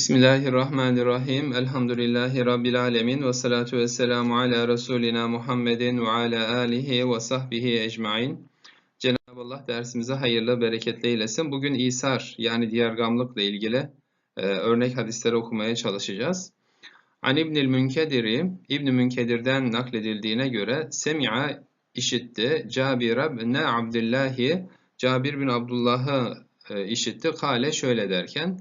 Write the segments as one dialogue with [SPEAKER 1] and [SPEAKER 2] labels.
[SPEAKER 1] Bismillahirrahmanirrahim. Elhamdülillahi Rabbil alemin. Ve salatu ve selamu ala Resulina Muhammedin ve ala alihi ve sahbihi ecmain. Cenab-ı Allah dersimize hayırlı, bereketli eylesin. Bugün İsar yani diğergamlıkla ilgili e, örnek hadisleri okumaya çalışacağız. An İbnül Münkedir'i, İbn Münkedir'den nakledildiğine göre Semi'a işitti. Cabir ibn Abdullahi, Cabir bin Abdullah'ı e, işitti. Kale şöyle derken,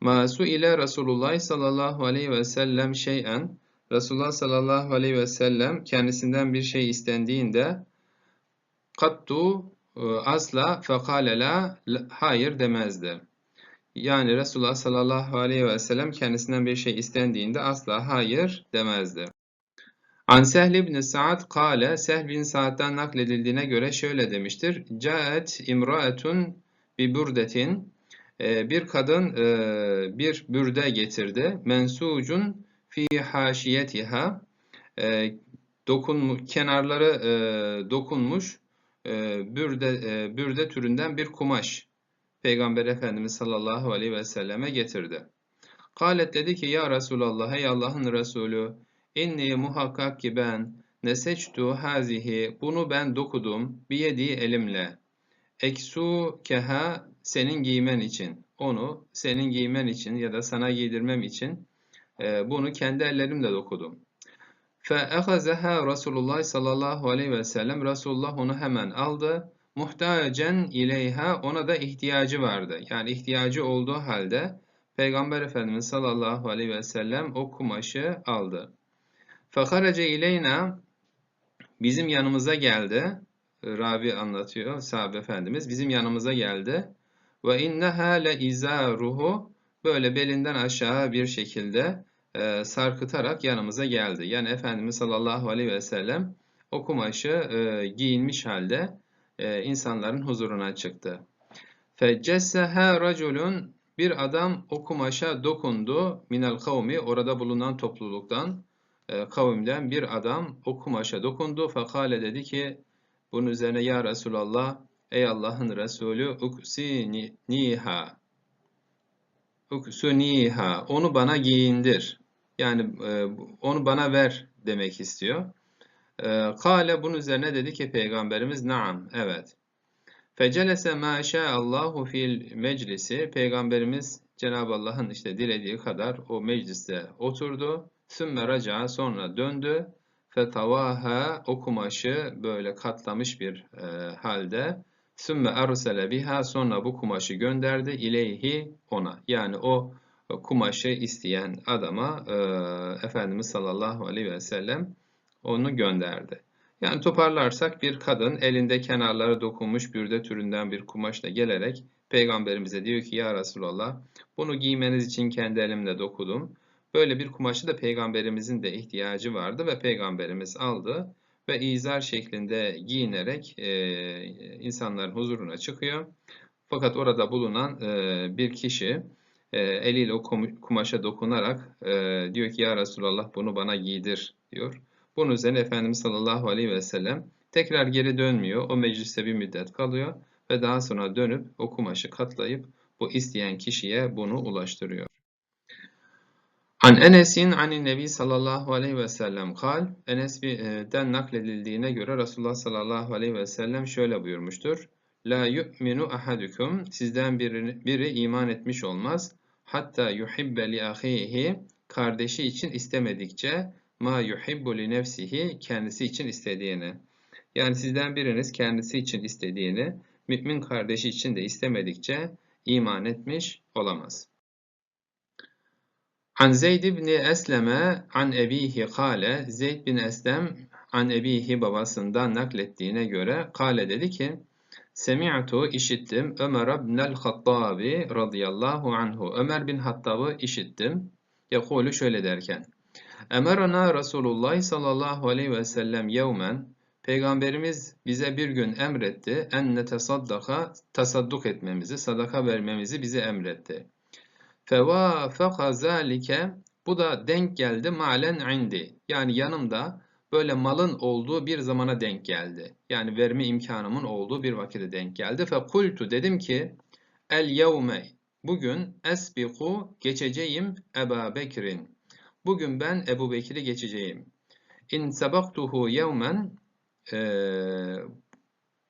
[SPEAKER 1] Ma ile Resulullah sallallahu aleyhi ve sellem şeyen Resulullah sallallahu aleyhi ve sellem kendisinden bir şey istendiğinde kattu e, asla fekale la hayır demezdi. Yani Resulullah sallallahu aleyhi ve sellem kendisinden bir şey istendiğinde asla hayır demezdi. An Sehl ibn Sa'd kale Sehl bin Sa'd'dan nakledildiğine göre şöyle demiştir. Caet imraetun bi burdetin bir kadın e, bir bürde getirdi. Mensucun fi haşiyetiha e, dokun kenarları e, dokunmuş bürde bürde türünden bir kumaş Peygamber Efendimiz sallallahu aleyhi ve selleme getirdi. Kalet dedi ki ya Resulallah ey Allah'ın Resulü inni muhakkak ki ben neseçtu hazihi bunu ben dokudum biyedi elimle eksu keha senin giymen için, onu senin giymen için ya da sana giydirmem için e, bunu kendi ellerimle dokudum. فَاَخَذَهَا Resulullah sallallahu aleyhi ve sellem Resulullah onu hemen aldı. Muhtacen ileyha ona da ihtiyacı vardı. Yani ihtiyacı olduğu halde Peygamber Efendimiz sallallahu aleyhi ve sellem o kumaşı aldı. فَخَرَجَ ileyna bizim yanımıza geldi. Rabi anlatıyor sahabe efendimiz. Bizim yanımıza geldi. Ve inneha le izaruhu böyle belinden aşağı bir şekilde e, sarkıtarak yanımıza geldi. Yani Efendimiz sallallahu aleyhi ve sellem o kumaşı e, giyinmiş halde e, insanların huzuruna çıktı. Feccesseha raculun bir adam o kumaşa dokundu minel kavmi orada bulunan topluluktan e, kavimden bir adam o kumaşa dokundu. Fekale dedi ki bunun üzerine ya Resulallah Ey Allah'ın Resulü uksiniha uksuniha onu bana giyindir. Yani e, onu bana ver demek istiyor. E, kale bunun üzerine dedi ki Peygamberimiz naam evet. Fecelese ma Allahu fil meclisi Peygamberimiz Cenab-ı Allah'ın işte dilediği kadar o mecliste oturdu. Sümme raca sonra döndü. Fetavaha o kumaşı böyle katlamış bir e, halde Sümme ersele biha sonra bu kumaşı gönderdi ileyhi ona. Yani o kumaşı isteyen adama e, Efendimiz sallallahu aleyhi ve sellem onu gönderdi. Yani toparlarsak bir kadın elinde kenarları dokunmuş bürde türünden bir kumaşla gelerek peygamberimize diyor ki ya Resulallah bunu giymeniz için kendi elimle dokudum. Böyle bir kumaşı da peygamberimizin de ihtiyacı vardı ve peygamberimiz aldı ve izar şeklinde giyinerek e, insanların huzuruna çıkıyor. Fakat orada bulunan e, bir kişi e, eliyle o kumaşa dokunarak e, diyor ki ya Resulallah bunu bana giydir diyor. Bunun üzerine Efendimiz sallallahu aleyhi ve sellem tekrar geri dönmüyor. O mecliste bir müddet kalıyor ve daha sonra dönüp o kumaşı katlayıp bu isteyen kişiye bunu ulaştırıyor. An Enes'in anin Nebi sallallahu aleyhi ve sellem kal. Enes'den nakledildiğine göre Resulullah sallallahu aleyhi ve sellem şöyle buyurmuştur. La yu'minu ahadukum sizden biri, biri iman etmiş olmaz. Hatta yuhibbe li ahihi kardeşi için istemedikçe ma yuhibbu li nefsihi kendisi için istediğini. Yani sizden biriniz kendisi için istediğini mümin kardeşi için de istemedikçe iman etmiş olamaz. An Zeyd ibn Esleme an ebihi kale Zeyd bin Eslem an ebihi babasından naklettiğine göre kale dedi ki Semi'tu işittim Ömer ibnel Hattabi radıyallahu anhu Ömer bin Hattab'ı işittim. Yakulu şöyle derken Emerana Resulullah sallallahu aleyhi ve sellem yevmen Peygamberimiz bize bir gün emretti en netesaddaka tasadduk etmemizi, sadaka vermemizi bize emretti. Fevâfeka zâlike bu da denk geldi malen indi. Yani yanımda böyle malın olduğu bir zamana denk geldi. Yani verme imkanımın olduğu bir vakite denk geldi. Fekultu dedim ki el yevme Bugün esbiku geçeceğim Eba Bekir'in. Bugün ben Ebu Bekir'i geçeceğim. İn sabaktuhu yevmen eee,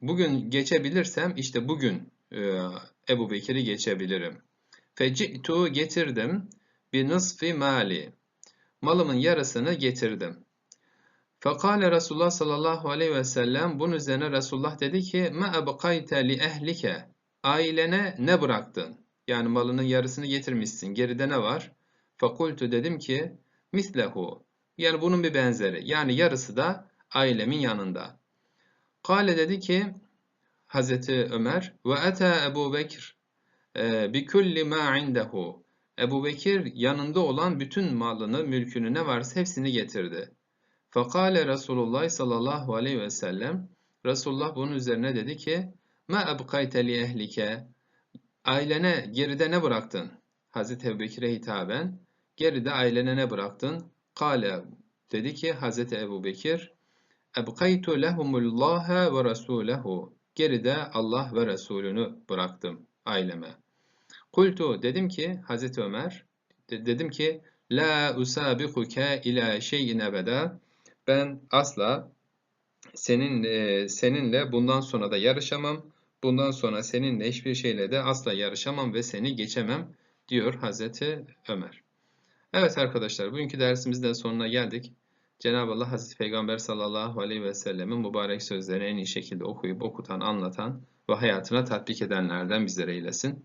[SPEAKER 1] bugün geçebilirsem işte bugün eee, Ebu Bekir'i geçebilirim. Feci'tu getirdim bi nısfi mali. Malımın yarısını getirdim. Fekale Resulullah sallallahu aleyhi ve sellem bunun üzerine Resulullah dedi ki ma ebkayte li ehlike ailene ne bıraktın? Yani malının yarısını getirmişsin. Geride ne var? Fakultu dedim ki mislehu. Yani bunun bir benzeri. Yani yarısı da ailemin yanında. Kale dedi ki Hazreti Ömer ve ete Ebu Bekir bi kulli ma. Ebu Bekir yanında olan bütün malını, mülkünü ne varsa hepsini getirdi. Fakale Resulullah sallallahu aleyhi ve sellem Resulullah bunun üzerine dedi ki Ma ebkayte li ehlike Ailene geride ne bıraktın? Hazreti Ebubekir'e hitaben geride ailene ne bıraktın? Kale dedi ki Hazreti Ebubekir Ebkaytu lehumullaha ve rasulehu Geride Allah ve Resulünü bıraktım aileme. Kultu dedim ki Hazreti Ömer de- dedim ki La usabikuke ila şeyin ebeda ben asla senin e, seninle bundan sonra da yarışamam. Bundan sonra seninle hiçbir şeyle de asla yarışamam ve seni geçemem diyor Hazreti Ömer. Evet arkadaşlar bugünkü dersimizin de sonuna geldik. Cenab-ı Allah Hazreti Peygamber sallallahu aleyhi ve sellemin mübarek sözlerini en iyi şekilde okuyup okutan, anlatan ve hayatına tatbik edenlerden bizlere eylesin.